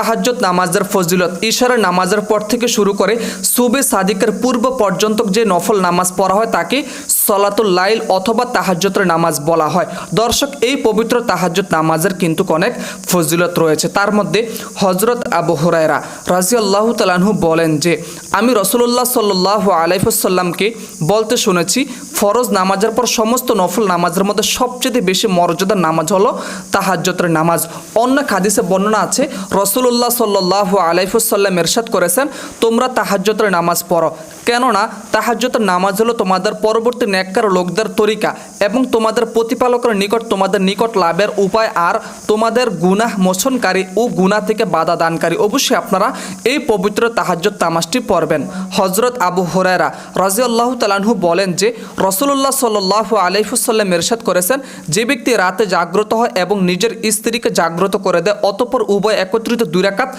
তাহাজ্জত নামাজের ফজিলত। ইশারের নামাজের পর থেকে শুরু করে সুবে সাদিকের পূর্ব পর্যন্ত যে নফল নামাজ পড়া হয় তাকে সলাতুল লাইল অথবা তাহাজ্জতের নামাজ বলা হয়। দর্শক, এই পবিত্র তাহাজ্জত নামাজের কিন্তু অনেক ফজিলত রয়েছে। তার মধ্যে হজরত আবু হুরায়রা রাজি আল্লাহ তালাহু বলেন যে, আমি রসুল্লাহ সাল্লাহ আলাইফুসাল্লামকে বলতে শুনেছি ফরজ নামাজের পর সমস্ত নফল নামাজের মধ্যে সবচেয়ে বেশি মর্যাদার নামাজ হলো তাহাজ্জতের নামাজ। অন্য খাদিসে বর্ণনা আছে রসুল্লাহ সাল্লাহ আলাইফুসাল্লাম এরশাদ করেছেন, তোমরা তাহাজ্জতের নামাজ পড়ো। কেননা তাহাজ্জতের নামাজ হলো তোমাদের পরবর্তী ন্যাক্কার লোকদের তরিকা এবং তোমাদের প্রতিপালকের নিকট তোমাদের নিকট লাভের উপায় আর তোমাদের গুনাহ মোচনকারী ও গুনাহ থেকে বাধা দানকারী। অবশ্যই আপনারা এই পবিত্র তাহাজ্জত তামাজটি পড়বেন। হজরত আবু হরেরা রাজি আল্লাহ তালাহু বলেন যে রসুল্লাহ সাল্লাহ আলাইফুসাল্লাম এরশাদ করেছেন, যে ব্যক্তি রাতে জাগ্রত হয় এবং নিজের স্ত্রীকে জাগ্রত করে দেয়, অতপর উভয় একত্রিত দুরাকাত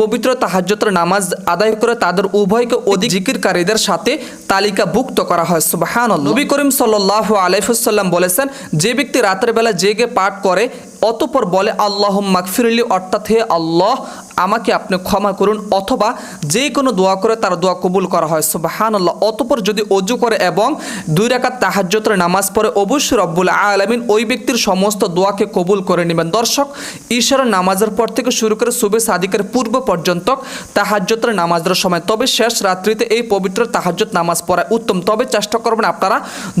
পবিত্র তাহাজ্জতের নামাজ আদায় করে তাদের উভয়কে অধিক জিকিরকারীদের সাথে তালিকাভুক্ত করা হয়। সুবাহান নবী করিম সাল্লাহ আলাইফুসাল্লাম বলেছেন, যে ব্যক্তি রাতের বেলা জেগে পাঠ করে অতপর বলে আল্লাহ মাকফিরলি অর্থাৎ হে আল্লাহ, আমাকে আপনি ক্ষমা করুন, অথবা যে কোনো দোয়া করে তার দোয়া কবুল করা হয়। সুবাহান আল্লাহ অতপর যদি অজু করে এবং দুই রাকাত তাহাজ্জতের নামাজ পড়ে, অবশ্যই রব্বুল আলমিন ওই ব্যক্তির সমস্ত দোয়াকে কবুল করে নেবেন। দর্শক ঈশ্বরের নামাজের পর থেকে শুরু করে সুবে সাদিকের পূর্ব পর্যন্ত তাহাজ্জতের নামাজের সময়। তবে শেষ রাত্রিতে এই পবিত্র তাহাজ্জত নামাজ পড়া উত্তম। তবে চেষ্টা করবেন আপনারা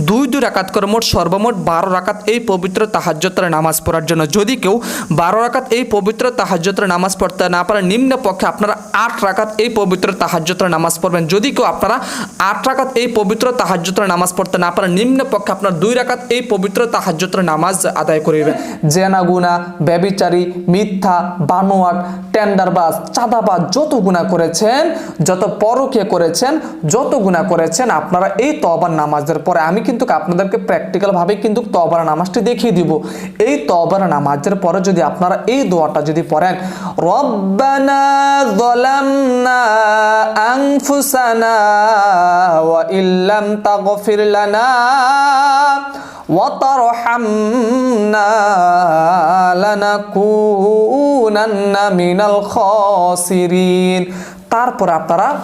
দুই দুই রাকাত করে মোট সর্বমোট বারো রাকাত এই পবিত্র তাহাজ্জতের নামাজ পড়ার জন্য যদি কেউ বারো রাকাত এই পবিত্র তাহাজ্জতের নামাজ পড়তে না পারেন, নিম্ন পক্ষে আপনারা আট রাকাত এই পবিত্র তাহাজ্জতের নামাজ পড়বেন। যদি কেউ আপনারা আট রাকাত এই পবিত্র তাহাজ্জতের নামাজ পড়তে না পারেন, নিম্ন পক্ষে আপনার দুই রাকাত এই পবিত্র তাহাজ্জতের নামাজ আদায় করিবেন জেনা গুনা ব্যবিচারী মিথ্যা, বানোয়াট, টেন্ডারবাজ, চাঁদাবাজ যত গুণা করেছেন, যত পরকে করেছেন, যত গুণা করেছেন, আপনারা এই তবার নামাজের পরে, আমি কিন্তু আপনাদেরকে প্র্যাকটিক্যালভাবে কিন্তু তবার নামাজটি দেখিয়ে দিব। এই তবার নামাজের পরে যদি আপনারা এই দোয়াটা যদি পড়েন রব্বানা যালামনা আনফুসানা ওয়া ইল্লাম তাগফির লানা وترحمنا لنكونن من الخاسرين তারপরে আপনারা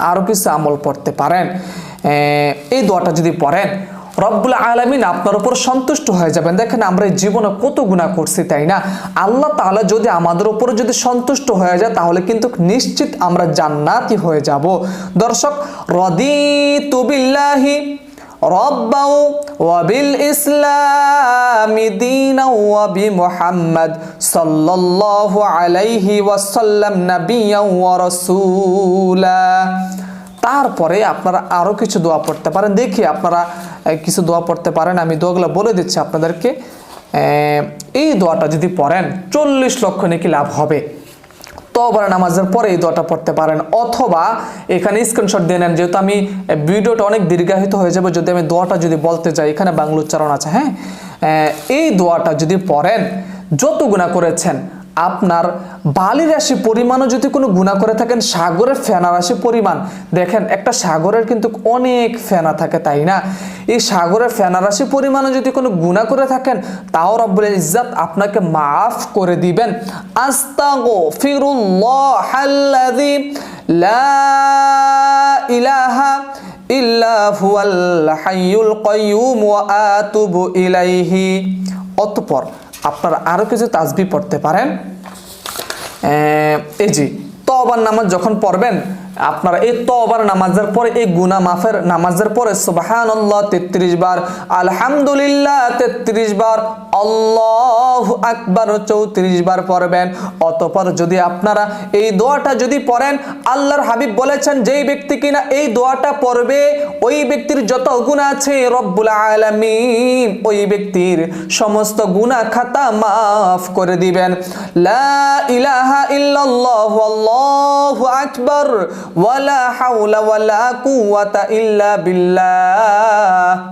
আরও কিছু আমল পড়তে পারেন এ, এই দোয়াটা যদি পড়েন রব্বুল আলমিন আপনার উপর সন্তুষ্ট হয়ে যাবেন। দেখেন আমরা জীবনে কত গুণা করছি, তাই না? আল্লাহ তাহলে যদি আমাদের উপর যদি সন্তুষ্ট হয়ে যায়, তাহলে কিন্তু নিশ্চিত আমরা জান্নাতি হয়ে যাব। দর্শক রদি তুবিল্লাহি রব্বাউ ওয়াবিল ইসলামি দিনা ওয়াবি মুহাম্মদ সাল্লাল্লাহু আলাইহি ওয়াসাল্লাম নাবিয়া ওয়া রাসূলা। তারপরে আপনারা আরও কিছু দোয়া পড়তে পারেন। দেখি আপনারা কিছু দোয়া পড়তে পারেন। আমি দোয়াগুলো বলে দিচ্ছি আপনাদেরকে। এই দোয়াটা যদি পড়েন, চল্লিশ লক্ষ নাকি লাভ হবে। তবার নামাজের পরে এই দোয়াটা পড়তে পারেন। অথবা এখানে স্ক্রিনশট দিয়ে নেন, যেহেতু আমি ভিডিওটা অনেক দীর্ঘায়িত হয়ে যাবে, যদি আমি দোয়াটা যদি বলতে যাই, এখানে বাংলা উচ্চারণ আছে হ্যাঁ? এই দোয়াটা যদি পড়েন, যত গুণা করেছেন আপনার বালি রাশি পরিমাণও যদি কোনো গুণা করে থাকেন সাগরের ফেনা রাশি পরিমাণ। দেখেন, একটা সাগরের কিন্তু অনেক ফেনা থাকে, তাই না? এই সাগরের ফেনা রাশি পরিমাণও যদি কোনো গুণা করে থাকেন, তাও রব্বুল ইজ্জাত আপনাকে মাফ করে দিবেন। আস্তাগো ফিরুল্লাহ লা ইলাহা ইল্লা হুয়াল হাইয়ুল কাইয়ুম ওয়া আতুবু ইলাইহি। অতঃপর আপনারা আরও কিছু তাজবি পড়তে পারেন। এই জি তবার নামাজ যখন পড়বেন, আপনারা এই তবার নামাজের পরে, এই গুনা মাফের নামাজের পরে, সুবহানাল্লাহ, তেত্রিশ বার, আলহামদুলিল্লাহ, তেত্রিশ বার, আল্লাহ আকবার চৌত্রিশ বার পড়বেন। অতপর যদি আপনারা এই দোয়াটা যদি পড়েন, আল্লাহর হাবিব বলেছেন, যেই ব্যক্তি কিনা এই দোয়াটা পড়বে, ওই ব্যক্তির যত গুণ আছে, রব্বুল আলামিন ওই ব্যক্তির সমস্ত গুনাহ খাতা মাফ করে দিবেন। লা ইলাহা আল্লাহু আকবার, ওয়ালা হাওলা ওয়ালা কুওয়াতা ইল্লা বিল্লাহ।